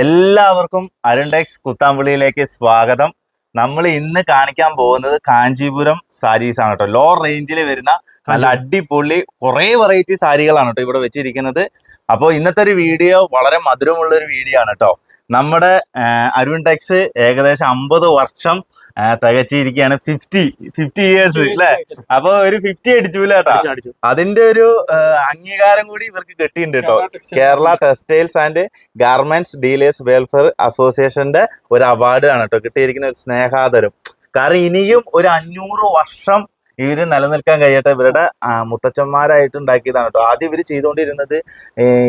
എല്ലാവർക്കും അരുൺടെക്സ് കുത്താമ്പുള്ളിയിലേക്ക് സ്വാഗതം. നമ്മൾ ഇന്ന് കാണിക്കാൻ പോകുന്നത് കാഞ്ചീപുരം സാരീസ് ആണ് കേട്ടോ. ലോ റേഞ്ചിൽ വരുന്ന നല്ല അടിപൊളി കുറേ വെറൈറ്റി സാരികളാണ് കേട്ടോ ഇവിടെ വെച്ചിരിക്കുന്നത്. അപ്പോൾ ഇന്നത്തെ ഒരു വീഡിയോ വളരെ മധുരമുള്ള ഒരു വീഡിയോ ആണ് കേട്ടോ. നമ്മുടെ അരുൺ ടെക്സ് ഏകദേശം അമ്പത് വർഷം തികച്ചിരിക്കുകയാണ് ഫിഫ്റ്റി ഫിഫ്റ്റി ഇയേഴ്സ് അല്ലേ അപ്പൊ ഒരു ഫിഫ്റ്റി അടിച്ചു കേട്ടാ അതിന്റെ ഒരു അംഗീകാരം കൂടി ഇവർക്ക് കിട്ടിയിട്ടുണ്ട് കേട്ടോ. Kerala textiles and garments dealers welfare അസോസിയേഷന്റെ ഒരു അവാർഡ് ആണ് കേട്ടോ. കിട്ടിയിരിക്കുന്ന ഒരു സ്നേഹാദരം. കാരണം ഇനിയും ഒരു അഞ്ഞൂറ് വർഷം ഇവർ നിലനിൽക്കാൻ കഴിയട്ടെ. ഇവരുടെ മുത്തച്ഛന്മാരായിട്ട് ഉണ്ടാക്കിയതാണ് കേട്ടോ. ആദ്യം ഇവർ ചെയ്തുകൊണ്ടിരുന്നത്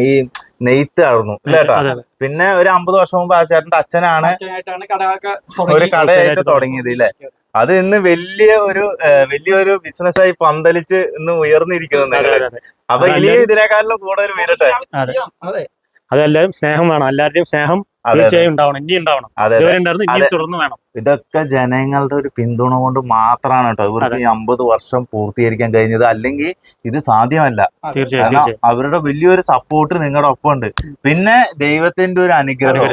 ഈ നെയ്ത്ത് ആയിരുന്നു ഇല്ല കേട്ടോ അതെ അതെ. പിന്നെ ഒരു അമ്പത് വർഷം മുമ്പ് ആചാരന്റെ ചേട്ടന്റെ അച്ഛനാണ് ഒരു കടയായിട്ട് തുടങ്ങിയത് ഇല്ലേ? അത് ഇന്ന് വലിയ ഒരു വലിയൊരു ബിസിനസ് ആയി പന്തലിച്ച് ഇന്ന് ഉയർന്നിരിക്കുന്നു. അപ്പൊ ഇനിയും ഇതിനേക്കാളും കൂടുതൽ വരട്ടെ? അതെ. അതെ. അതെല്ലാവരും സ്നേഹം വേണം. എല്ലാവരുടെയും സ്നേഹം തീർച്ചയായും ഉണ്ടാവണം ഇനി ഉണ്ടാവണം. തുടർന്ന് വേണം. ഇതൊക്കെ ജനങ്ങളുടെ ഒരു പിന്തുണ കൊണ്ട് മാത്രമാണ് കേട്ടോ. ഇവർക്ക് ഈ അമ്പത് വർഷം പൂർത്തീകരിക്കാൻ കഴിഞ്ഞത്. അല്ലെങ്കിൽ ഇത് സാധ്യമല്ല. കാരണം അവരുടെ വലിയൊരു സപ്പോർട്ട് നിങ്ങളുടെ ഒപ്പം ഉണ്ട്. പിന്നെ ദൈവത്തിന്റെ ഒരു അനുഗ്രഹം.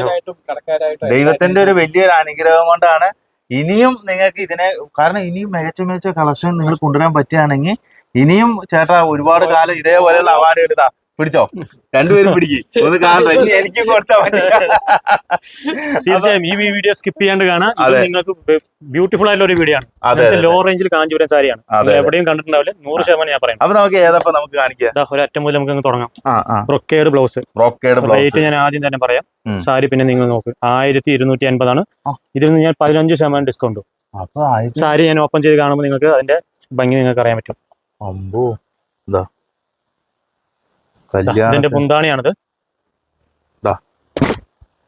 ദൈവത്തിന്റെ ഒരു വലിയൊരു അനുഗ്രഹം കൊണ്ടാണ് ഇനിയും നിങ്ങൾക്ക് ഇതിനെ കാരണം ഇനിയും മികച്ച മികച്ച കളക്ഷൻ നിങ്ങൾ കൊണ്ടുവരാൻ പറ്റുകയാണെങ്കിൽ ഇനിയും ചേട്ടാ ഒരുപാട് കാലം ഇതേപോലെയുള്ള അവാർഡ് എടുത്താ. പിടിച്ചോ? രണ്ടുപേരും പിടിക്കും. ഒന്ന് കാണണ്ട ഇനി എനിക്ക് കൊടുത്താൽ മതി. തീർച്ചയായും ഈ വീഡിയോ സ്കിപ്പ് ചെയ്യാണ്ട് കാണാം. ഇത് നിങ്ങൾക്ക് ബ്യൂട്ടിഫുൾ ആയിട്ടുള്ള ഒരു വീഡിയോ ആണ്. ലോ റേഞ്ചിൽ കാഞ്ചീപുരം സാരിയാണ്. എവിടെയും കണ്ടിട്ടുണ്ടാവില്ല. നൂറ് ശതമാനം ഞാൻ പറയാം. അപ്പൊ നമുക്ക് ഏതാ നമുക്ക് കാണിക്കാം? ഒരു അറ്റം മുതൽ നമുക്ക് തുടങ്ങാം. ബ്രൊക്കേഡ് ബ്ലൗസ് ബ്രോക്കേഡ് റേറ്റ് ഞാൻ ആദ്യം തന്നെ പറയാം. സാരി പിന്നെ നിങ്ങൾ നോക്ക്. ആയിരത്തി ഇരുന്നൂറ്റി അൻപതാണ് ഇതിൽ നിന്ന് ഞാൻ പതിനഞ്ച് ശതമാനം ഡിസ്കൗണ്ട് സാരി ഞാൻ ഓപ്പൺ ചെയ്ത് കാണുമ്പോൾ നിങ്ങൾക്ക് അതിന്റെ ഭംഗി നിങ്ങൾക്ക് അറിയാൻ പറ്റും. അമ്പോ. ഇതിന്റെ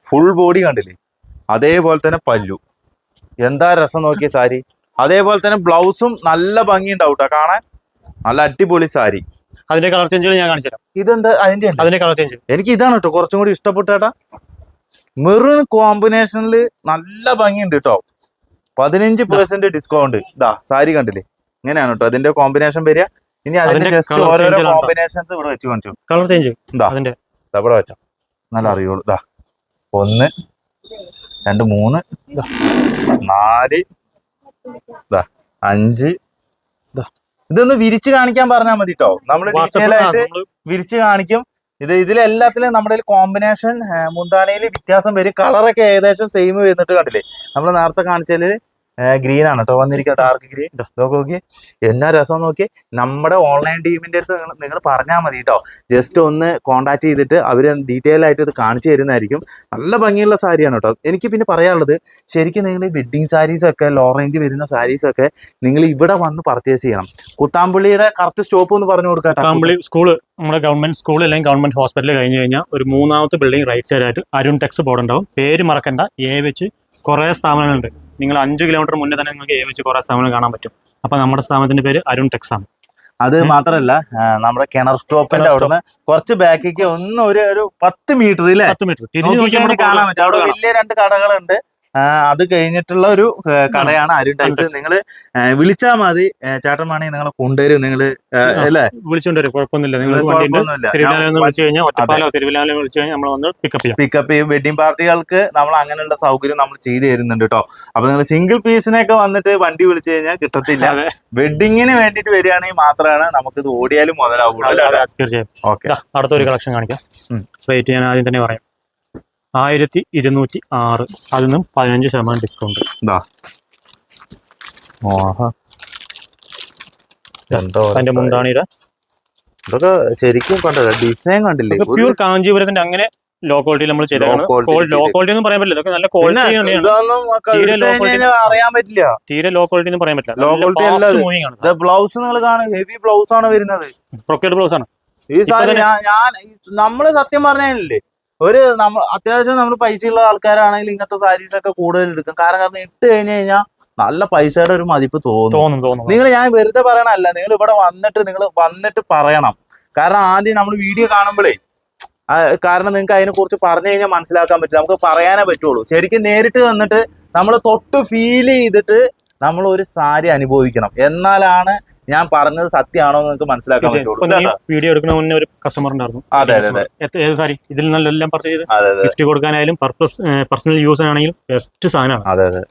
ഫുൾ ബോഡി കണ്ടില്ലേ? അതേപോലെ തന്നെ പല്ലു. എന്താ രസം നോക്കിയ സാരി? അതേപോലെ തന്നെ ബ്ലൗസും നല്ല ഭംഗി ഉണ്ടാവും കാണാൻ. നല്ല അടിപൊളി സാരി. അതിന്റെ കളർ ചേഞ്ചുകൾ ഞാൻ കാണിച്ചു ഇതെന്താ? അതിന്റെ അതിന്റെ കളർ ചേഞ്ച് എനിക്ക് ഇതാണ് കേട്ടോ കുറച്ചും കൂടി ഇഷ്ടപ്പെട്ടേട്ടാ മെറൂൺ കോമ്പിനേഷനിൽ നല്ല ഭംഗിയുണ്ട് കേട്ടോ പതിനഞ്ച് പെർസെന്റ് ഡിസ്കൗണ്ട് ഇതാ സാരി കണ്ടില്ലേ? ഇങ്ങനെയാണ് കേട്ടോ അതിന്റെ കോമ്പിനേഷൻ വരിക. ഇനി അതിന്റെ ജസ്റ്റ് ഓരോരോ? കോമ്പിനേഷൻസ് ഇവിടെ വെച്ച് കാണിച്ചു. കളർ ചേഞ്ച് ഇതാ അതിന്റെ. ഇവിടെ വെച്ചോ. നല്ല അറിയുള്ളൂ ഇതാ ഒന്ന് രണ്ട് മൂന്ന് നാല് ദാ, അഞ്ച്. ഇതൊന്ന് വിരിച്ച് കാണിക്കാൻ പറഞ്ഞാൽ മതി കേട്ടോ നമ്മൾ ഡീറ്റെയിൽ ആയിട്ട് വിരിച്ച് കാണിക്കും. ഇത് ഇതിലെല്ലാത്തിലും നമ്മുടെ കോമ്പിനേഷൻ മുന്താണിയിൽ വ്യത്യാസം വരും. കളറൊക്കെ ഏകദേശം സെയിം വരുന്നിട്ട് കണ്ടില്ലേ? നമ്മൾ നേരത്തെ കാണിച്ചാൽ ഗ്രീൻ ആണ് കേട്ടോ വന്നിരിക്കുക ഡാർക്ക് ഗ്രീൻ ഇതൊക്കെ നോക്കി എന്നാ രസം നോക്കി. നമ്മുടെ ഓൺലൈൻ ടീമിന്റെ അടുത്ത് നിങ്ങൾ പറഞ്ഞാൽ മതി കേട്ടോ ജസ്റ്റ് ഒന്ന് കോൺടാക്ട് ചെയ്തിട്ട് അവർ ഡീറ്റെയിൽ ആയിട്ട് ഇത് കാണിച്ചു തരുന്നതായിരിക്കും. നല്ല ഭംഗിയുള്ള സാരിയാണ് കേട്ടോ എനിക്ക് പിന്നെ പറയാനുള്ളത് ശരിക്കും നിങ്ങൾ വെഡ്ഡിങ് സാരീസ് ഒക്കെ ലോ റേഞ്ച് വരുന്ന സാരീസ് ഒക്കെ നിങ്ങൾ ഇവിടെ വന്ന് പർച്ചേസ് ചെയ്യണം. കുത്താമ്പള്ളിയുടെ കറക്റ്റ് സ്റ്റോപ്പ് ഒന്ന് പറഞ്ഞു കൊടുക്കാം കുത്താമ്പള്ളി സ്കൂൾ നമ്മുടെ ഗവൺമെന്റ് സ്കൂൾ അല്ലെങ്കിൽ ഗവൺമെന്റ് ഹോസ്പിറ്റൽ കഴിഞ്ഞ് കഴിഞ്ഞാൽ ഒരു മൂന്നാമത്തെ ബിൽഡിംഗ് റൈറ്റ് സൈഡ് ആയിട്ട് അരുൺ ടെക്സ് ബോർഡ് ഉണ്ടാവും. പേര് മറക്കണ്ട. എ വെച്ച് കുറേ സ്ഥാപനങ്ങളുണ്ട്. നിങ്ങൾ അഞ്ച് കിലോമീറ്റർ മുന്നേ തന്നെ നിങ്ങൾക്ക് ഏവിച്ച് കുറെ സ്ഥാപനങ്ങൾ കാണാൻ പറ്റും. അപ്പൊ നമ്മുടെ സ്ഥാപനത്തിന്റെ പേര് അരുൺ ടെക്സ്. ആണ് അത്. മാത്രല്ല നമ്മുടെ കിണർ സ്റ്റോപ്പിന്റെ അവിടെ അവിടുന്ന് കുറച്ച് ബാക്കിക്ക് ഒന്ന് ഒരു ഒരു പത്ത് മീറ്റർ ഇല്ലേ? പത്ത് മീറ്റർ. തിരിഞ്ഞു നോക്കിയാൽ കാണാൻ പറ്റും. അവിടെ വലിയ രണ്ട് കടകളുണ്ട്. അത് കഴിഞ്ഞിട്ടുള്ള ഒരു കടയാണ് അരുൺ ടൈപ്പ് നിങ്ങൾ വിളിച്ചാൽ മതി. ചേട്ടന്മാണെങ്കിൽ നിങ്ങളെ കൊണ്ടുവരും. നിങ്ങൾ അല്ലേ? കുഴപ്പമൊന്നുമില്ല. വന്ന് പിക്കപ്പ് ചെയ്യാം. വെഡിങ് പാർട്ടികൾക്ക് നമ്മൾ അങ്ങനെയുള്ള സൗകര്യം നമ്മൾ ചെയ്തു തരുന്നുണ്ട് കേട്ടോ. അപ്പൊ നിങ്ങൾ സിംഗിൾ പീസിനൊക്കെ വന്നിട്ട് വണ്ടി വിളിച്ചു കഴിഞ്ഞാൽ കിട്ടത്തില്ല. വെഡിങ്ങിന് വേണ്ടിയിട്ട് വരികയാണെങ്കിൽ മാത്രമാണ് നമുക്ക് ഇത് ഓടിയാലും മുതലാവുള്ളൂ. തീർച്ചയായും. ഓക്കെ അടുത്തൊരു കളക്ഷൻ കാണിക്കാം. റേറ്റ് ഞാൻ ആദ്യം തന്നെ പറയാം. ആയിരത്തി ഇരുന്നൂറ്റി ആറ് അതിൽ നിന്നും പതിനഞ്ച് ശതമാനം ഡിസ്കൗണ്ട് ഇതാ ഓഹോ എന്തോ അതിന്റെ. മുന്താണിയുടെ. ഇതൊക്കെ ശരിക്കും കണ്ടത് ഡിസൈൻ കണ്ടില്ലേ? പ്യൂർ കാഞ്ചീപുരത്തിന്റെ അങ്ങനെ ലോ ക്വാളിറ്റി നമ്മൾ ചെയ്തതാണ് ലോ. ക്വാളിറ്റി ഒന്നും പറയാൻ പറ്റില്ല. ഇതൊക്കെ നല്ല ക്വാളിറ്റി തീരെ അറിയാൻ പറ്റില്ല. ലോ ക്വാളിറ്റി ഒന്നും പറയാൻ പറ്റില്ല. ബ്ലൗസ് നിങ്ങൾ കാണും ഹെവി ബ്ലൗസ് ആണ് വരുന്നത്. ബ്ലൗസ് ആണ്. ഈ സാധനം ഞാൻ നമ്മൾ സത്യം പറഞ്ഞില്ലേ ഒരു നമ്മൾ അത്യാവശ്യം നമ്മൾ പൈസ ഉള്ള ആൾക്കാരാണെങ്കിൽ ഇങ്ങനത്തെ സാരീസ് ഒക്കെ കൂടുതൽ എടുക്കും. കാരണം കാരണം ഇട്ട് കഴിഞ്ഞു കഴിഞ്ഞാൽ നല്ല പൈസയുടെ ഒരു മതിപ്പ് തോന്നും. തോന്നും തോന്നും നിങ്ങൾ ഞാൻ വെറുതെ പറയണല്ല നിങ്ങൾ ഇവിടെ വന്നിട്ട് നിങ്ങൾ വന്നിട്ട് പറയണം. കാരണം ആദ്യം നമ്മൾ വീഡിയോ കാണുമ്പോഴേ കാരണം നിങ്ങൾക്ക് അതിനെ കുറിച്ച് പറഞ്ഞു കഴിഞ്ഞാൽ മനസ്സിലാക്കാൻ പറ്റും നമുക്ക് പറയാനേ പറ്റുള്ളൂ. ശരിക്കും നേരിട്ട് വന്നിട്ട് നമ്മൾ തൊട്ട് ഫീൽ ചെയ്തിട്ട് നമ്മൾ ഒരു സാരി അനുഭവിക്കണം. എന്നാലാണ് ഞാൻ പറഞ്ഞത് സത്യമാണോ എന്ന് നിങ്ങൾക്ക് മനസ്സിലാക്കാൻ പറ്റുള്ളൂ. വീഡിയോ എടുക്കുന്ന മുന്നേ ഒരു കസ്റ്റമർ ഉണ്ടായിരുന്നു. അതെ അതെ അതെ. ഏത് സാരി? ഇതിൽ നിന്നെല്ലാം പർച്ചേസ് ചെയ്ത് അതെ അതെ. ഗിഫ്റ്റ് കൊടുക്കാനായാലും പർപ്പസ് പേഴ്സണൽ യൂസിനാണെങ്കിലും ബെസ്റ്റ് സാധനമാണ്. അതെ അതെ.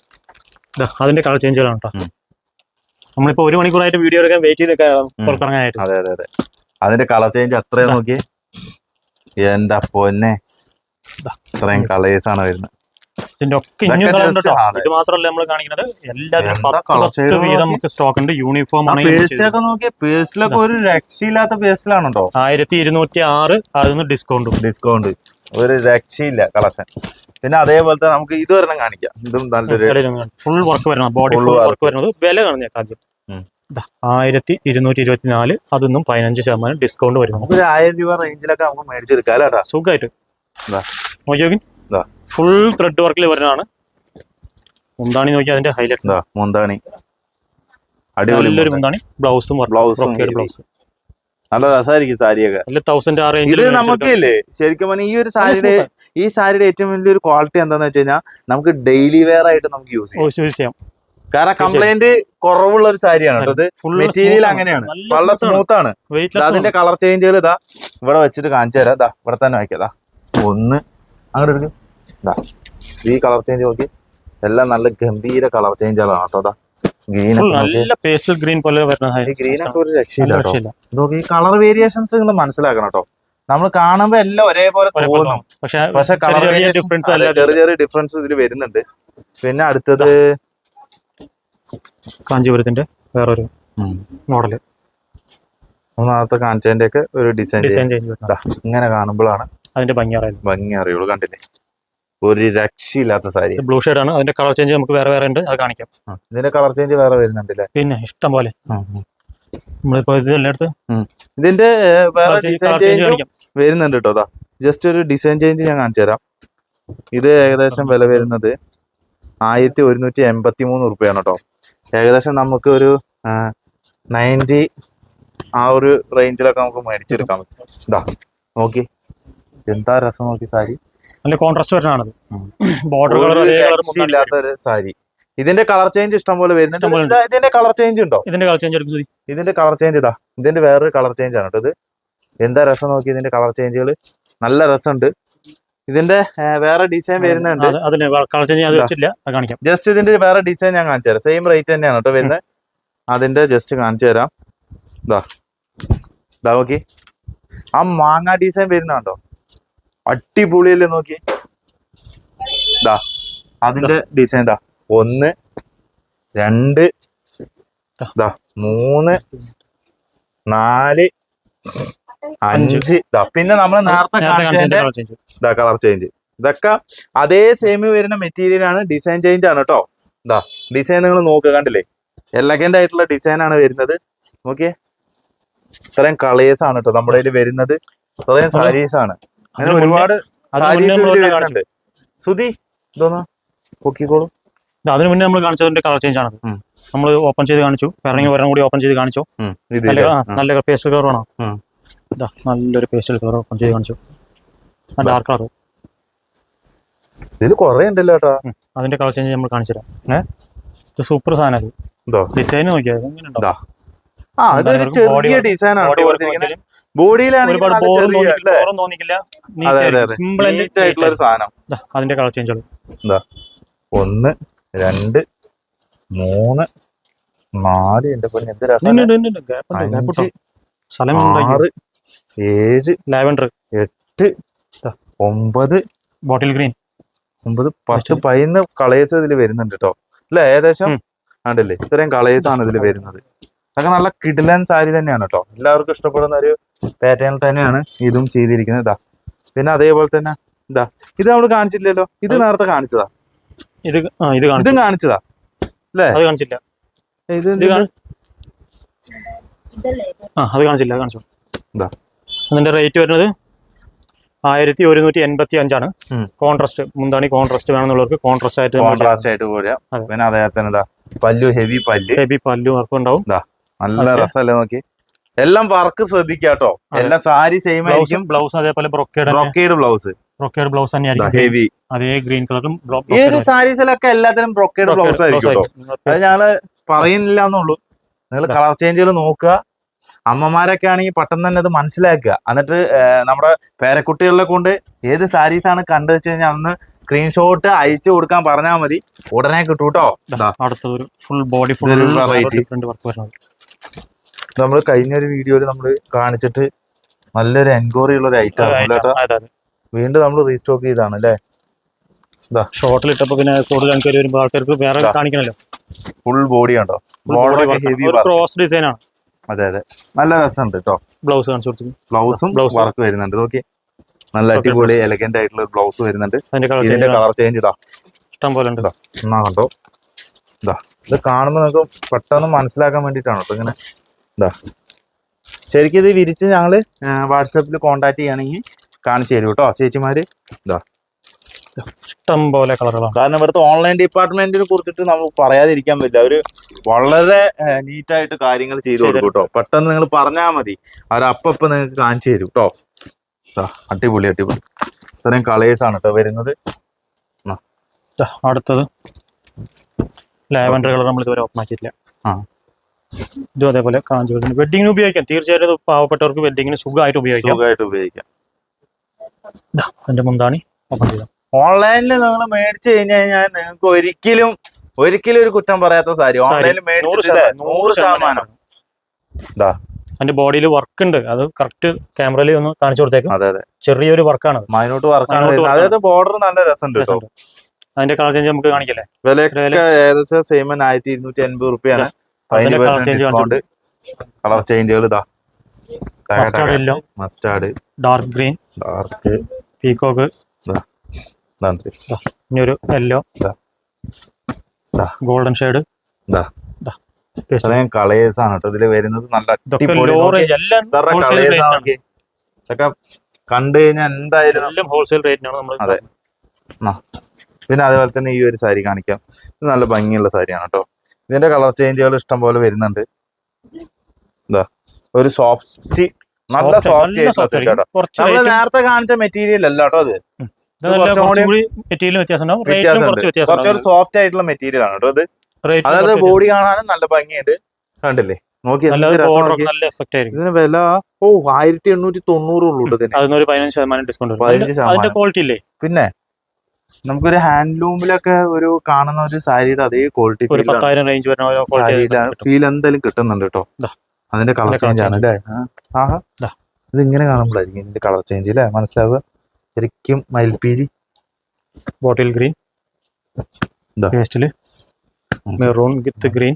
അതിന്റെ കളർ കേട്ടോ ഉം. നമ്മളിപ്പോ ഒരു മണിക്കൂറായിട്ട് വീഡിയോ എടുക്കാൻ വെയിറ്റ് ചെയ്ത് പുറത്തിറങ്ങാനായിട്ട്. അതെ അതെ അതെ. അതിന്റെ കളർ ചേഞ്ച് അത്രയും നോക്കി എന്റെ പൊന്നെ. ഇത്രയും കളേഴ്സ് ആണ് വരുന്നത്. ഇതിന്റെ ഒക്കെ ഇനി കളർ ഉണ്ട് കേട്ടോ ഇത് മാത്രമല്ല നമ്മൾ കാണിക്കുന്നത് എല്ലാത്തിനും പത്ത് വീതം? നമുക്ക് സ്റ്റോക്ക് ഉണ്ട് യൂണിഫോം ആണ് പേസ്റ്റിലൊക്കെ നോക്കിയ പേസ്റ്റിലൊക്കെ ഒരു രക്ഷയില്ലാത്ത പേസ്റ്റിലാണോ ആയിരത്തി ഇരുന്നൂറ്റി ആറ് അതിന് ഡിസ്കൗണ്ട് ഡിസ്കൗണ്ട് ഒരു രക്ഷയില്ല കളക്ഷൻ. പിന്നെ അതേപോലത്തെ നമുക്ക് ഇത് വരണം കാണിക്കാം. ഇതും നല്ലൊരു ഫുൾ വർക്ക് വരണം ബോഡി ഫുൾ വർക്ക് വരുന്നത് വില കാണുന്ന ആദ്യം ഉം. ആയിരത്തി ഇരുന്നൂറ്റി ഇരുപത്തി നാല് അതൊന്നും പതിനഞ്ച് ശതമാനം ഡിസ്കൗണ്ട് വരുന്നു. നമുക്ക് ഒരു ആയിരം രൂപ റേഞ്ചിലൊക്കെ നമുക്ക് മേടിച്ചെടുക്കാം സുഖമായിട്ട്. നോക്കിയോക്കി. ഫുൾ ത്രെഡ് വർക്കിൽ വരുന്നതാണ്. മുന്താണി നോക്കി അതിന്റെ ഹൈലൈറ്റ് മുന്താണി. നല്ലൊരു ബ്ലൗസും Blouse ബ്ലൗസ് നല്ല രസമായിരിക്കും സാരിയൊക്കെ. ഇത് നമുക്കില്ലേ? ശരിക്കും പറഞ്ഞാൽ ഈ ഒരു സാരിയുടെ ഈ സാരിയുടെ ഏറ്റവും വലിയൊരു ക്വാളിറ്റി എന്താന്ന് വെച്ച് കഴിഞ്ഞാൽ നമുക്ക് ഡെയിലി വെയർ ആയിട്ട് നമുക്ക് യൂസ് ചെയ്യാം. കാരണം കംപ്ലൈന്റ് കുറവുള്ള ഒരു സാരിയാണ് ഇത് മെറ്റീരിയൽ അങ്ങനെയാണ്. വളരെ സ്മൂത്ത് ആണ്. അതിന്റെ കളർ ചേഞ്ചുകൾ ഇതാ ഇവിടെ വെച്ചിട്ട് കാണിച്ചു തരാം. ഇതാ ഇവിടെ തന്നെ വായിക്കാം. ഒന്ന് അങ്ങോട്ട് എടുക്ക്. ഇതാ ഈ കളർ ചേഞ്ച് നോക്കി. എല്ലാം നല്ല ഗംഭീര കളർ ചേഞ്ചുകളാണ് കേട്ടോ അതാ ഗ്രീൻ നല്ല പേസ്റ്റൽ ഗ്രീൻ പോലെ വരുന്ന ഈ ഗ്രീൻ ഒക്കെ ഒരു നല്ല രക്ഷയില്ല. നോക്കി ഈ കളർ വേരിയേഷൻസ് നിങ്ങൾ മനസ്സിലാക്കണം കേട്ടോ. നമ്മൾ കാണുമ്പോ എല്ലാം ഒരേപോലെ തോന്നും. പക്ഷെ പക്ഷെ കളർ ചെറിയ ചെറിയ ഡിഫറൻസ് ചെറിയ ചെറിയ ഡിഫറൻസ് ഇതിൽ വരുന്നുണ്ട്. പിന്നെ അടുത്തത് കാഞ്ചീപുരത്തിന്റെ വേറൊരു മോഡൽ. മൂന്നാമത്തെ കാണിച്ചതിന്റെ ഒക്കെ ഒരു ഡിസൈൻ ഡിസൈൻ ഇങ്ങനെ കാണുമ്പോഴാണ് അതിന്റെ ഭംഗി അറിയുള്ളൂ ഭംഗി അറിയുള്ളൂ കണ്ടില്ലേ? ഒരു രക്ഷയില്ലാത്ത സാരി ബ്ലൂ ഷെയ്ഡ് ആണ്. അതിന്റെ കളർ ചേഞ്ച് നമുക്ക് വേറെ വേറെ ഉണ്ട്. അത് കാണിക്കാം. ഇതിന്റെ കളർ ചേഞ്ച് വേറെ വരുന്നുണ്ടല്ലേ? പിന്നെ ഇഷ്ടം പോലെ. നമ്മളിപ്പോ ഇത് എല്ലായിടത്ത് ഇതിന്റെ വേറെ ഡിസൈൻ ചേഞ്ച് വരുന്നുണ്ട് കേട്ടോ. അതാ ജസ്റ്റ് ഒരു ഡിസൈൻ ചേഞ്ച് ഞാൻ കാണിച്ചു തരാം. ഇത് ഏകദേശം വില വരുന്നത് ആയിരത്തി ഒരുന്നൂറ്റി എൺപത്തി മൂന്ന് റുപ്യാണ് കേട്ടോ. ഏകദേശം നമുക്ക് ഒരു നയന്റി ആ ഒരു റേഞ്ചിലൊക്കെ നമുക്ക് മേടിച്ചെടുക്കാൻ പറ്റും. ഇതാ നോക്കി. എന്താ രസം നോക്കി സാരി? നല്ല കോൺട്രാസ്റ്റ് വരുന്നതാണത്. ബോർഡർ കളർ അതേ കളർ ഒരു സാരി. ഇതിന്റെ കളർ ചേഞ്ച് ഇഷ്ടം പോലെ വരുന്നുണ്ട് ഇതിന്റെ കളർ ചേഞ്ച് ഉണ്ടോ? ഇതിന്റെ കളർ ചേഞ്ച് എടുക്കും ഇതിന്റെ കളർ ചേഞ്ച് ഇതാ. ഇതിന്റെ വേറൊരു കളർ ചേഞ്ച് ആണ് ഇത്. എന്താ രസം നോക്കി ഇതിന്റെ കളർ ചേഞ്ചുകൾ നല്ല രസമുണ്ട്. ഇതിന്റെ വേറെ ഡിസൈൻ വരുന്നുണ്ട്. Colour change. കാണിക്കാം. ജസ്റ്റ് ഇതിന്റെ വേറെ ഡിസൈൻ ഞാൻ കാണിച്ചു തരാം. സെയിം റേറ്റ് തന്നെയാണ് കേട്ടോ വരുന്നത്. അതിന്റെ ജസ്റ്റ് കാണിച്ചു തരാം. ഇതാ ഇതാ നോക്കി. ആ മാങ്ങ ഡിസൈൻ വരുന്നുണ്ടോ അടിപൊളിയല്ലേ നോക്കി ദാ അതിന്റെ ഡിസൈൻ ഇതാ ഒന്ന് രണ്ട് ദാ മൂന്ന് നാല് അഞ്ച്. ദാ പിന്നെ നമ്മൾ നേരത്തെ കാണിച്ചതിന്റെ കളർ ചേഞ്ച് ഇതാ കളർ ചേഞ്ച് ഇതൊക്കെ അതേ സെയിം വരുന്ന മെറ്റീരിയൽ ആണ്. ഡിസൈൻ ചേഞ്ച് ആണ് കേട്ടോ ഇതാ ഡിസൈൻ നിങ്ങൾ നോക്കുക കണ്ടില്ലേ? എലഗന്റ് ആയിട്ടുള്ള ഡിസൈൻ ആണ് വരുന്നത്. നോക്കിയേ. ഇത്രയും കളേഴ്സ് ആണ് കേട്ടോ നമ്മുടെ കയ്യിൽ വരുന്നത്. ഇത്രയും സാരീസ് ആണ്. അങ്ങനെ അതിന് മുന്നേ- ഒരുപാട് സുധി ഇതൊന്ന് പൊക്കിക്കോളൂ. ഇത് അതിന് മുന്നേ നമ്മൾ കാണിച്ചതിന്റെ കളർ ചേഞ്ച് ആണ്. നമ്മൾ ഓപ്പൺ ചെയ്ത് കാണിച്ചു. വേണമെങ്കിൽ വരണം കൂടി ഓപ്പൺ ചെയ്ത് കാണിച്ചു. നല്ല. നല്ല പേസ്റ്റൽ കളർ ആണോ. ഇതാ നല്ലൊരു പേസ്റ്റൽ കളർ ഓപ്പൺ ചെയ്ത് കാണിച്ചു. ഡാർക്ക് കളർ ഇതിൽ കുറെ ഉണ്ടല്ലോ കേട്ടോ അതിന്റെ കളർ ചേഞ്ച് നമ്മൾ കാണിച്ചു തരാം. ഇത് സൂപ്പർ സാധനം ഡിസൈൻ നോക്കിയാൽ ആ അതൊരു ചെറിയ ഡിസൈൻ ആണ് ബോഡിയിലാണെങ്കിൽ അതിന്റെ കളർ ചേഞ്ച് എന്താ ഒന്ന് രണ്ട് മൂന്ന് നാല്. എന്റെ പൊന്നെ എന്ത് രസം ആറ് ഏഴ് ലാവൻഡർ എട്ട് ഒമ്പത്. ബോട്ടിൽ ഗ്രീൻ ഒമ്പത് പത്ത് പതിനൊന്ന് കളേഴ്സ് ഇതിൽ വരുന്നുണ്ട് കേട്ടോ അല്ലെ ഏകദേശം. ആണ്ടല്ലേ ഇത്രയും കളേഴ്സ് ആണ് ഇതിൽ വരുന്നത്. അതൊക്കെ നല്ല കിടിലൻ സാരി തന്നെയാണ് കേട്ടോ. എല്ലാവർക്കും ഇഷ്ടപ്പെടുന്ന ഒരു പാറ്റേണിൽ തന്നെയാണ് ഇതും ചെയ്തിരിക്കുന്നത്. ഇതാ പിന്നെ അതേപോലെ തന്നെ ഇതാ ഇത് നമ്മൾ കാണിച്ചില്ലല്ലോ? ഇത് നേരത്തെ കാണിച്ചതാ. ഇത് ആ ഇത് കാണിച്ചു. ഇതും കാണിച്ചതാ. അല്ലേ? അത് കാണിച്ചില്ല. ഇത് ആ അത് കാണിച്ചില്ല അത് കാണിച്ചു. അതിന്റെ റേറ്റ് വരുന്നത് ആയിരത്തി ഒരുന്നൂറ്റി എൺപത്തി അഞ്ചാണ് കോൺട്രസ്റ്റ് മുന്താണി കോൺട്രാസ്റ്റ് വേണമെന്നുള്ളവർക്ക് കോൺട്രാസ്റ്റ് ആയിട്ട് കോൺട്രാസ്റ്റ് ആയിട്ട് പോരാ അതെ. പിന്നെ അതേപോലെ തന്നെ പല്ലു ഹെവി പല്ല്. ഹെവി പല്ലു വർക്ക് ഉണ്ടാവും നല്ല. രസമല്ലേ നോക്കി. എല്ലാം വർക്ക് ശ്രദ്ധിക്കാട്ടോ. എല്ലാം സാരി സെയിം ആയിരിക്കും. ബ്ലൗസ് അതേപോലെ ബ്രൊക്കേഡ് ബ്ലൗസ് ബ്രൊക്കേഡ് ബ്ലൗസ് തന്നെയായിരിക്കും. ഹെവി അതേ ഗ്രീൻ കളറും ഈ ഒരു സാരീസിലൊക്കെ എല്ലാത്തിനും ബ്രൊക്കേഡ് ബ്ലൗസ് ആയിരിക്കും അത് ഞാൻ പറയുന്നില്ല എന്നുള്ളൂ. നിങ്ങൾ കളർ ചേഞ്ചുകൾ നോക്കുക. അമ്മമാരൊക്കെ ആണെങ്കിൽ പെട്ടെന്ന് തന്നെ അത് മനസ്സിലാക്കുക. എന്നിട്ട് നമ്മുടെ പേരക്കുട്ടികളെ കൊണ്ട് ഏത് സാരീസ് ആണ് കണ്ടു വെച്ച് കഴിഞ്ഞാൽ അന്ന് സ്ക്രീൻഷോട്ട് അയച്ചു കൊടുക്കാൻ പറഞ്ഞാൽ മതി. ഉടനെ കിട്ടൂട്ടോ. അടുത്തൊരു full body full variety. Work വരുന്നത്. നമ്മൾ കഴിഞ്ഞ ഒരു വീഡിയോയിൽ നമ്മൾ കാണിച്ചിട്ട് നല്ലൊരു എൻക്വയറി ഉള്ള ഒരു ഐറ്റം ആണ് വീണ്ടും നമ്മൾ റീസ്റ്റോക്ക് ചെയ്താണ് അല്ലേ? ഷോർട്ടിൽ ഇട്ടപ്പോ പിന്നെ കൂടുതൽ ആൾക്കാർ വരുമ്പോൾ ആൾക്കാർക്ക് വേറെ. കാണിക്കണല്ലോ. ഫുൾ ബോഡി ഉണ്ടോ ക്രോസ് ഡിസൈൻ ആണ്. അതെ അതെ. നല്ല രസമുണ്ട് കേട്ടോ ബ്ലൗസ് കാണിച്ചു ബ്ലൗസും ബ്ലൗസ് വർക്ക് വരുന്നുണ്ട്. നോക്കി നല്ല അടിപൊളി എലഗന്റ് ആയിട്ടുള്ള ബ്ലൗസ് വരുന്നുണ്ട്. അതിന്റെ കളർ ഇതിന്റെ കളർ ചേഞ്ച് ഇതാ. ഇഷ്ടം പോലെ ഉണ്ട്. ഇതാ. എന്നാ കണ്ടോ? ഇതാ. ഇത് കാണുമ്പോൾ നിങ്ങൾക്ക് പെട്ടെന്ന് മനസ്സിലാക്കാൻ വേണ്ടിട്ടാണ് കേട്ടോ ഇങ്ങനെ. ഇതാ ശരിക്കും ഇത് വിരിച്ച് ഞങ്ങൾ വാട്സാപ്പിൽ കോണ്ടാക്ട് ചെയ്യുകയാണെങ്കിൽ കാണിച്ചു തരും കേട്ടോ ചേച്ചിമാര്. ഇതാ ഇഷ്ടം പോലെ കളറുകളാണ്. കാരണം ഇവിടുത്തെ ഓൺലൈൻ ഡിപ്പാർട്ട്മെന്റിനെ കുറിച്ചിട്ട് നമുക്ക് പറയാതിരിക്കാൻ പറ്റില്ല. അവർ വളരെ നീറ്റായിട്ട് കാര്യങ്ങൾ ചെയ്തു കൊടുക്കും കേട്ടോ. പെട്ടെന്ന് നിങ്ങൾ പറഞ്ഞാൽ മതി. അവർ അപ്പപ്പം നിങ്ങൾക്ക് കാണിച്ചു തരും കേട്ടോ. അടിപൊളി അടിപൊളി. ഇത്രയും കളേഴ്സ് ആണ് കേട്ടോ വരുന്നത്. അടുത്തത്. ലാവൻഡർ കളർ നമ്മൾ ഇതുവരെ ഓപ്പൺ ആക്കിയിട്ടില്ല. ആ. ഇതും അതേപോലെ കാഞ്ചി വെഡിങ്ങിന് ഉപയോഗിക്കാം. തീർച്ചയായിട്ടും ഇത് പാവപ്പെട്ടവർക്ക് വെഡിങ്ങിന് സുഖമായിട്ട് ഉപയോഗിക്കാം. സുഖമായിട്ട് ഉപയോഗിക്കാം. അതിന്റെ മുന്താണി. ഓപ്പൺ ചെയ്താൽ ഓൺലൈനിൽ നിങ്ങൾ മേടിച്ചു കഴിഞ്ഞു കഴിഞ്ഞാൽ നിങ്ങൾക്ക് ഒരിക്കലും ഒരിക്കലും ഒരു കുറ്റം പറയാത്ത സാരി. ഓൺലൈനിൽ മേടിച്ചിട്ടില്ല? നൂറ് ശതമാനം. അതിന്റെ ബോഡിയിൽ വർക്ക് ഉണ്ട്. അത് കറക്റ്റ് ക്യാമറയിൽ ഒന്ന് കാണിച്ചു കൊടുത്തേക്കും. അതെ അതെ. ചെറിയൊരു വർക്കാണ് മൈനോട്ട് വർക്കാണ് അതായത് ബോർഡർ നല്ല രസമുണ്ട്. അതിന്റെ കളർ ചേഞ്ച് നമുക്ക് കാണിക്കല്ലേ? വില ഏകദേശം സെയിം ആയിരത്തി ഇരുന്നൂറ്റി അൻപത് റുപ്യാണ്. പതിനഞ്ച് പെർസെന്റ് ഡിസ്കൗണ്ട് കളർ ചേഞ്ചുകൾ ഇതാ. Mustard yellow mustard dark green dark peacock നന്ദി. ഇനി ഒരു യെല്ലോ ദാ. ദാ. Golden shade. ഇത്രയും കളേഴ്സ് ആണ് കേട്ടോ. ഇതിൽ വരുന്നത് നല്ല അടിപൊളി. എല്ലാം ഇതൊക്കെ കണ്ടു കഴിഞ്ഞാൽ എന്തായാലും എല്ലാം ഹോൾസെയിൽ റേറ്റിനാണ് നമ്മൾ അതെ. പിന്നെ അതുപോലെ തന്നെ ഈ ഒരു സാരി കാണിക്കാം. ഇത് നല്ല ഭംഗിയുള്ള സാരിയാണ് കേട്ടോ. ഇതിന്റെ കളർ ചേഞ്ചുകൾ ഇഷ്ടം പോലെ വരുന്നുണ്ട്. എന്താ ഒരു സോഫ്റ്റ് നല്ല സോഫ്റ്റ് ആയിട്ടുള്ള നേരത്തെ കാണിച്ച മെറ്റീരിയൽ അല്ല കേട്ടോ അത്. കുറച്ചൊരു സോഫ്റ്റ് ആയിട്ടുള്ള മെറ്റീരിയൽ ആണ് കേട്ടോ അത് അതായത് ബോഡി കാണാനും നല്ല ഭംഗിയുണ്ട്. കണ്ടില്ലേ? നോക്കി ഇതിന് വില ഓ ആയിരത്തി എണ്ണൂറ്റി തൊണ്ണൂറ് ഉള്ളൂ പതിനഞ്ച് ശതമാനം ഡിസ്കൗണ്ട് പിന്നെ നമുക്കൊരു ഹാൻഡ്ലൂമിലൊക്കെ ഒരു കാണുന്ന ഒരു സാരിയുടെ അതേ ക്വാളിറ്റി ഒരു പത്തായിരം റേഞ്ച് വരുന്ന ഫീൽ എന്തായാലും കിട്ടുന്നുണ്ട് കേട്ടോ. അതിന്റെ കളർ ചേഞ്ച് ആണ്. അല്ലേ? ആഹാ. ഇത് ഇങ്ങനെ കാണുമ്പോഴായിരിക്കും ഇതിന്റെ കളർ ചേഞ്ച് അല്ലേ? മനസ്സിലാവുക? ശരിക്കും മയിൽപ്പീലി bottle green. Pastel maroon with green.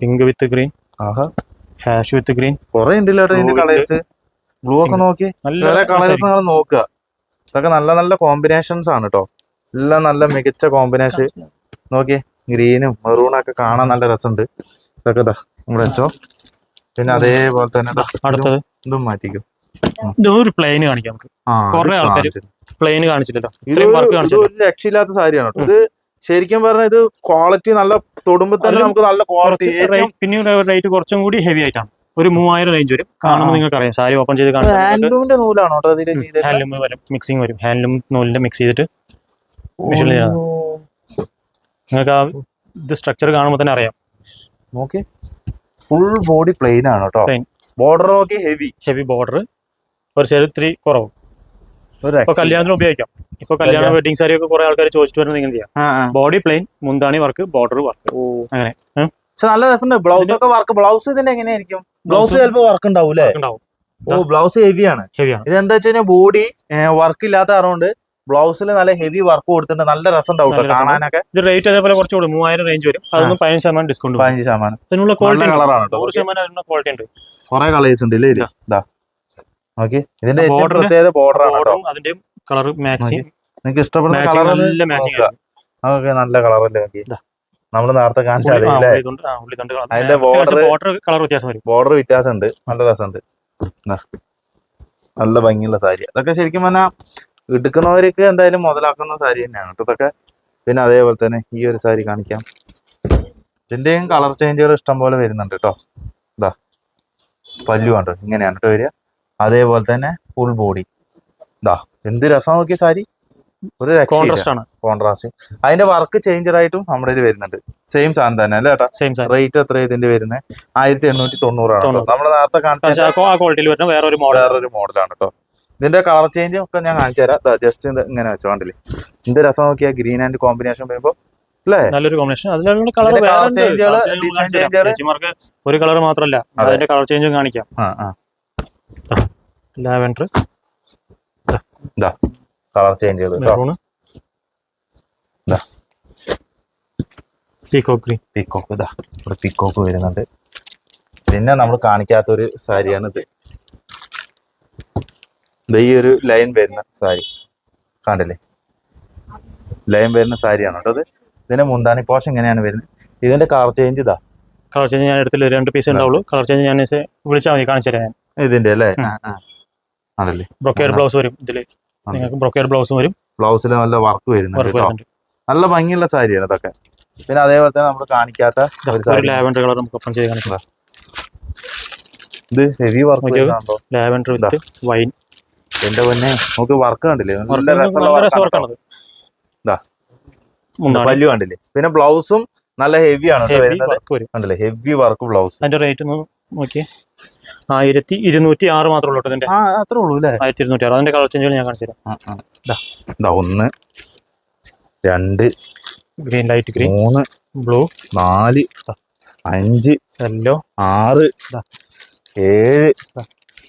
Pink with green Aaha. Ash with green കൊറേ ഉണ്ടല്ലോ ഇതിന്റെ കളേഴ്സ് ബ്ലൂ ഒക്കെ നോക്കി. നല്ല കളേഴ്സ്. നിങ്ങൾ നോക്കുക. ഇതൊക്കെ നല്ല നല്ല കോമ്പിനേഷൻസ് ആണ് കേട്ടോ. എല്ലാം നല്ല മികച്ച കോമ്പിനേഷൻ നോക്കി ഗ്രീനും മെറൂണും ഒക്കെ കാണാൻ നല്ല രസമുണ്ട്. ഇതൊക്കെ ഇതാ ഇവിടെ വെച്ചോ പിന്നെ അതേപോലെ തന്നെ ഇതും- അടുത്തത്? ഇതും മാറ്റിക്കും. കാണിക്കാം നമുക്ക്. കുറേ കാണിച്ചില്ലല്ലോ. ഇത്രയും വർക്ക് കാണിച്ചില്ല. രക്ഷയില്ലാത്ത സാരിയാണ് ഇത് ശരിക്കും പറഞ്ഞാൽ ഇത് ക്വാളിറ്റി നല്ല തൊടുമ്പോ തന്നെ നമുക്ക് നല്ല ക്വാളിറ്റി പിന്നെ റേറ്റ് കുറച്ചും കൂടി ഹെവി ആയിട്ടാണ്. ഒരു മൂവായിരം റേഞ്ച് വരും. കാണുമ്പോൾ നിങ്ങൾക്ക് അറിയാം. സാരി ഓപ്പൺ ചെയ്ത് കാണുമ്പോൾ ഹാൻഡ്ലൂമിന്റെ നൂലാണോ ഹാൻഡ്ലൂം വരും മിക്സിങ് വരും. ഹാൻഡ്ലൂം നൂലിന്റെ മിക്സ് ചെയ്തിട്ട് മെഷീനിൽ ചെയ്യണം. നിങ്ങൾക്ക് ആ ഇത് സ്ട്രക്ചർ കാണുമ്പോൾ തന്നെ അറിയാം. നോക്കി. ഫുൾ ബോഡി പ്ലെയിൻ ആണ് കേട്ടോ. ബോർഡർ നോക്കി ഹെവി ഹെവി ബോർഡർ ഒരു ചെറുത്തിരി കുറവ്. ഇപ്പൊ കല്യാണത്തിന് ഉപയോഗിക്കാം. ഇപ്പൊ കല്യാണ. വെഡിങ് സാരി ഒക്കെ കുറെ ആൾക്കാർ ചോദിച്ചിട്ട് വരുന്നത് നിങ്ങൾ ചെയ്യാം. ബോഡി പ്ലെയിൻ മുന്താണി വർക്ക് ബോർഡർ വർക്ക് അങ്ങനെ. പക്ഷെ നല്ല രസമുണ്ട്. ബ്ലൗസ് ഒക്കെ വർക്ക് ബ്ലൗസ് ഇതിന്റെ എങ്ങനെയായിരിക്കും? ബ്ലൗസ് ചിലപ്പോൾ ചിലപ്പോ വർക്ക് ഉണ്ടാവും ഓ ബ്ലൗസ് ഹെവിയാണ് ഹെവിയാണ് ഇത് എന്താ വെച്ച് കഴിഞ്ഞാൽ ബോഡി വർക്ക് ഇല്ലാത്ത കാരണം ബ്ലൗസിൽ നല്ല ഹെവി വർക്ക് കൊടുത്തിട്ടുണ്ട്. നല്ല രസം നല്ല കാണാനൊക്കെ. ഇത് റേറ്റ് അതേപോലെ കുറച്ച് കൂടും. മൂവായിരം റേഞ്ച് വരും. അതൊന്നും പതിനഞ്ച് ശതമാനം ഡിസ്കൗണ്ട് പതിനഞ്ച് ശതമാനം. അതിനുള്ള ക്വാളിറ്റി കളറാണ് നൂറ് ശതമാനം ക്വാളിറ്റി ഉണ്ട്. കുറെ കളേഴ്സ് ഉണ്ട് ഇല്ലേ? ഇതാ. ഓക്കെ. ഇതിന്റെ ഏറ്റവും പ്രത്യേകത ബോർഡർ ആണ് അതിന്റെയും കളർ മാച്ചിങ് നിങ്ങൾക്ക് ഇഷ്ടപ്പെടുന്ന കളർ നല്ല മാച്ചിങ് അതൊക്കെ നല്ല കളറല്ലേ നോക്കി ഇതാ. നമ്മൾ നേരത്തെ കാണിച്ചാലേ അല്ലേ അതിന്റെ ബോർഡർ കളർ വ്യത്യാസം വരും. ബോർഡർ വ്യത്യാസമുണ്ട്. നല്ല രസമുണ്ട്. നല്ല ഭംഗിയുള്ള സാരി അതൊക്കെ ശരിക്കും പറഞ്ഞാൽ എടുക്കുന്നവർക്ക് എന്തായാലും മുതലാക്കുന്ന സാരി തന്നെയാണ്. കേട്ടോ ഇതൊക്കെ. പിന്നെ അതേപോലെ തന്നെ ഈ ഒരു സാരി കാണിക്കാം. ഇതിന്റെയും കളർ ചേഞ്ചുകൾ ഇഷ്ടം പോലെ വരുന്നുണ്ട് കേട്ടോ. ഇതാ പല്ലു കണ്ടോ ഇങ്ങനെയാണ് കേട്ടോ വരിക. അതേപോലെ തന്നെ ഫുൾ ബോഡി ഇതാ എന്ത് രസം നോക്കിയ സാരി? ഒരു കോൺട്രാസ്റ്റ് ആണ്. കോൺട്രാസ്റ്റ് അതിന്റെ വർക്ക് ചേഞ്ചർ ആയിട്ടും നമ്മുടെ ഇതിൽ വരുന്നുണ്ട്. സെയിം സാധനം തന്നെ അല്ലേ ചേട്ടാ സെയിം സാധനം. റേറ്റ് എത്ര ഇതിന്റെ വരുന്നത്? ആയിരത്തി എണ്ണൂറ്റി തൊണ്ണൂറാണ് നമ്മുടെ. നമ്മൾ നേരത്തെ കാണിച്ച ക്വാളിറ്റിയിൽ വരുന്ന വേറെ ഒരു മോഡൽ വേറൊരു മോഡലാണ് കേട്ടോ. ഇതിന്റെ കളർ ചേഞ്ച് ഒക്കെ ഞാൻ കാണിച്ചു തരാം. ജസ്റ്റ് ഇങ്ങനെ വെച്ചോ കണ്ടില്ലേ? എന്ത് രസം നോക്കിയാ ഗ്രീൻ ആൻഡ് കോമ്പിനേഷൻ വരുമ്പോ അല്ലേ? നല്ലൊരു കോമ്പിനേഷൻ അതിലുള്ള കളർ. ചേച്ചിമാർക്ക് ഒരു കളർ മാത്രമല്ല അതിന്റെ കളർ ചേഞ്ചും കാണിക്കാം. ലാവൻഡർ. കളർ ചേഞ്ചുകൾ കേട്ടോ മെറൂൺ ഇതാ പീകോക്ക് ഗ്രീൻ പീക്കോക്ക് ഇതാ ഇവിടെ പീക്കോക്ക് വരുന്നുണ്ട്. പിന്നെ നമ്മൾ കാണിക്കാത്തൊരു സാരിയാണ് ഇത് ഇത് ഈ ഒരു ലൈൻ വരുന്ന സാരി കണ്ടല്ലേ? ലൈൻ വരുന്ന സാരിയാണ് കേട്ടോ അത്. ഇതിന്റെ മുന്താണി പോഷൻ എങ്ങനെയാണ് വരുന്നത്? ഇതിന്റെ കളർ ചേഞ്ച് ഇതാ. കളർ ചേഞ്ച് ഞാൻ എടുത്തില്ല? രണ്ട് പീസ് ഉണ്ടാവുള്ളൂ. കളർ ചേഞ്ച് ഞാൻ വിളിച്ചാൽ മതി കാണിച്ചു തരാം ഞാൻ. ഇതിന്റെ അല്ലേ. ആണല്ലേ ബ്രൊക്കേഡ് ബ്ലൗസ് വരും ഇതിൽ. നിങ്ങൾക്ക് ബ്രൊക്കേഡ് ബ്ലൗസ് വരും. ബ്ലൗസിൽ നല്ല വർക്ക് വരുന്നുണ്ട് നല്ല ഭംഗിയുള്ള സാരിയാണ് ഇതൊക്കെ. പിന്നെ അതേപോലെ തന്നെ നമ്മൾ കാണിക്കാത്ത ലാവൻഡർ കളർ നമുക്ക് ഒപ്പം ചെയ്ത് കാണിക്കാം ഇത് heavy work lavender with wine എന്റെ പൊന്നെ നമുക്ക് വർക്ക് കണ്ടില്ലേ? നല്ല രസമുള്ള ഇതാ. പല്ലു കണ്ടില്ലേ? പിന്നെ ബ്ലൗസും നല്ല ഹെവി ആണ് വരുന്നത്. കണ്ടില്ലേ? ഹെവി വർക്ക് ബ്ലൗസ് അതിന്റെ റേറ്റ് നോക്കിയേ ആയിരത്തി ഇരുന്നൂറ്റി ആറ് മാത്രമേ ഉള്ളൂ ഇതിന്റെ. അത്രേ ഉള്ളൂ അല്ലേ? ആയിരത്തി ഇരുന്നൂറ്റി ആറ് അതിന്റെ കളർ ചേഞ്ചുകൾ ഞാൻ കാണിച്ചു തരാം. ഒന്ന് രണ്ട് ഗ്രീൻ ലൈറ്റ് ഗ്രീൻ മൂന്ന് ബ്ലൂ നാല് അഞ്ച് യെല്ലോ ആറ്. ഏഴ്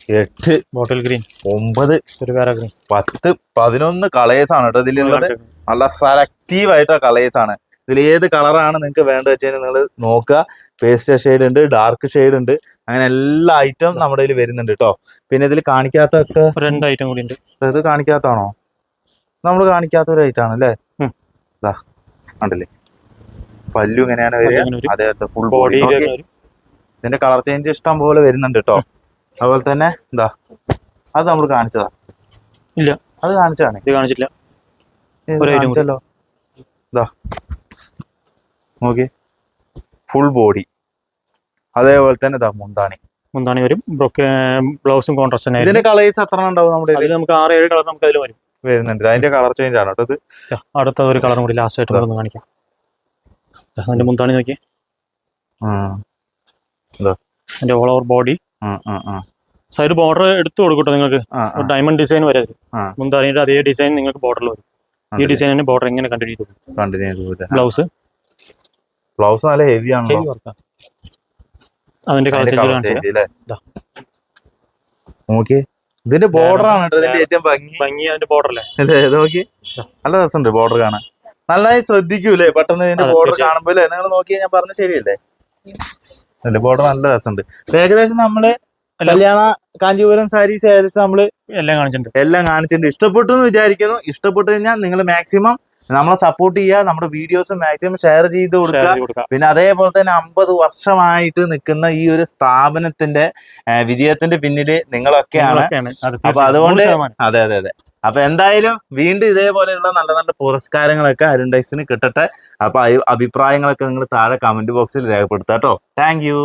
എട്ട് ബോട്ടിൽ ഗ്രീൻ ഒമ്പത് ഒരു ഗ്രീൻ പത്ത് പതിനൊന്ന് കളേഴ്സ് ആണ് കേട്ടോ ഇതിലുള്ളത്. നല്ല സെലക്റ്റീവ് ആയിട്ട് കളേഴ്സ് ആണ്. ഇതിൽ ഏത് കളറാണ് നിങ്ങൾക്ക് വേണ്ടത് വെച്ച് കഴിഞ്ഞാൽ നിങ്ങൾ നോക്കുക. പേസ്റ്റ് ഷെയ്ഡ് ഉണ്ട് ഡാർക്ക് ഷെയ്ഡ് ഉണ്ട്. അങ്ങനെ എല്ലാ ഐറ്റം നമ്മുടെ കയ്യിൽ വരുന്നുണ്ട് കേട്ടോ. പിന്നെ ഇതിൽ കാണിക്കാത്തൊക്കെ രണ്ട് ഐറ്റം കൂടി ഉണ്ട്. ഇത് കാണിക്കാത്താണോ നമ്മൾ കാണിക്കാത്ത ഒരു ഐറ്റം ആണ് അല്ലേ? ഉം. ഇതാ കണ്ടില്ലേ? പല്ലു ഇങ്ങനെയാണ് വരിക. അതെ ഫുൾ ബോഡി ഇതിന്റെ കളർ ചേഞ്ച് ഇഷ്ടം പോലെ വരുന്നുണ്ട് കേട്ടോ. അതുപോലെ തന്നെ എന്താ അത് നമ്മൾ കാണിച്ചതാ. ഇല്ല. അത് കാണിച്ചതാണ്. ഇത് കാണിച്ചില്ല. ഇതാ നോക്കി ഫുൾ ബോഡി അതേപോലെ തന്നെ ഇതാ മുന്താണി. മുന്താണി വരും. ബ്രൊക്കെ ബ്ലൗസും കോൺട്രാസ്റ്റ് തന്നെ ഇതിന്റെ കളേഴ്സ് എത്ര ഉണ്ടാവും നമ്മുടെ അതിൽ നമുക്ക് ആറ് ഏഴ് കളർ നമുക്ക് അതിൽ വരും. വരുന്നുണ്ട്. അതിന്റെ കളർ ചേഞ്ച് ആണ് കേട്ടോ അടുത്ത ഒരു കളർ കൂടി ലാസ്റ്റ് ആയിട്ട് ഒന്ന് കാണിക്കാം. അതിന്റെ മുന്താണി നോക്കി ആ, അതിന്റെ all over body side border എടുത്തു കൊടുക്കട്ടെ നിങ്ങൾക്ക്. ഡയമണ്ട് ഡിസൈൻ വരെ. മുന്തറിയിട്ട്. അതേ ഡിസൈൻ നിങ്ങൾക്ക് ബോർഡറിൽ വരും. ഈ? ഡിസൈൻ തന്നെ ബോർഡർ എങ്ങനെ കണ്ടിന്യൂ ചെയ്തു കണ്ടിന്യൂ ചെയ്ത് പോയിട്ട് ബ്ലൗസ് ബ്ലൗസ് നല്ല ഹെവി ആണല്ലോ. അതിന്റെ. നോക്കി ഇതിന്റെ ബോർഡർ ആണ് ഇതിന്റെ ഏറ്റവും ഭംഗി. ഭംഗി അതിന്റെ ബോർഡറല്ലേ അല്ലേ ഇത് നോക്കി ദാ. നല്ല രസമുണ്ട് ബോർഡർ കാണാൻ. നന്നായി ശ്രദ്ധിക്കൂലേ? പെട്ടെന്ന് ഇതിന്റെ ബോർഡർ. കാണുമ്പോ നിങ്ങൾ നോക്കിയാൽ ഞാൻ പറഞ്ഞ ശരിയല്ലേ? അല്ലേ ബോർഡർ നല്ല രസമുണ്ട്. ഏകദേശം നമ്മൾ കല്യാണ കാഞ്ചീപുരം സാരീസ് ഏകദേശം നമ്മൾ എല്ലാം കാണിച്ചിട്ടുണ്ട്. എല്ലാം കാണിച്ചിട്ടുണ്ട്. ഇഷ്ടപ്പെട്ടു എന്ന് വിചാരിക്കുന്നു. ഇഷ്ടപ്പെട്ടു കഴിഞ്ഞാൽ നിങ്ങൾ മാക്സിമം നമ്മളെ സപ്പോർട്ട് ചെയ്യുക നമ്മുടെ വീഡിയോസ് മാക്സിമം ഷെയർ ചെയ്ത് കൊടുക്കുക. പിന്നെ അതേപോലെ തന്നെ അമ്പത് വർഷമായിട്ട് നിൽക്കുന്ന ഈ ഒരു സ്ഥാപനത്തിന്റെ വിജയത്തിന്റെ പിന്നിൽ നിങ്ങളൊക്കെയാണ്. നിങ്ങളൊക്കെയാണ്. അപ്പൊ അതുകൊണ്ട് അതെ അതെ അതെ. അപ്പൊ എന്തായാലും വീണ്ടും ഇതേപോലെയുള്ള നല്ല നല്ല പുരസ്കാരങ്ങളൊക്കെ അരുണ്ടൈസിന് കിട്ടട്ടെ. അപ്പൊ അഭിപ്രായങ്ങളൊക്കെ നിങ്ങൾ താഴെ കമന്റ് ബോക്സിൽ രേഖപ്പെടുത്താം കേട്ടോ താങ്ക് യു.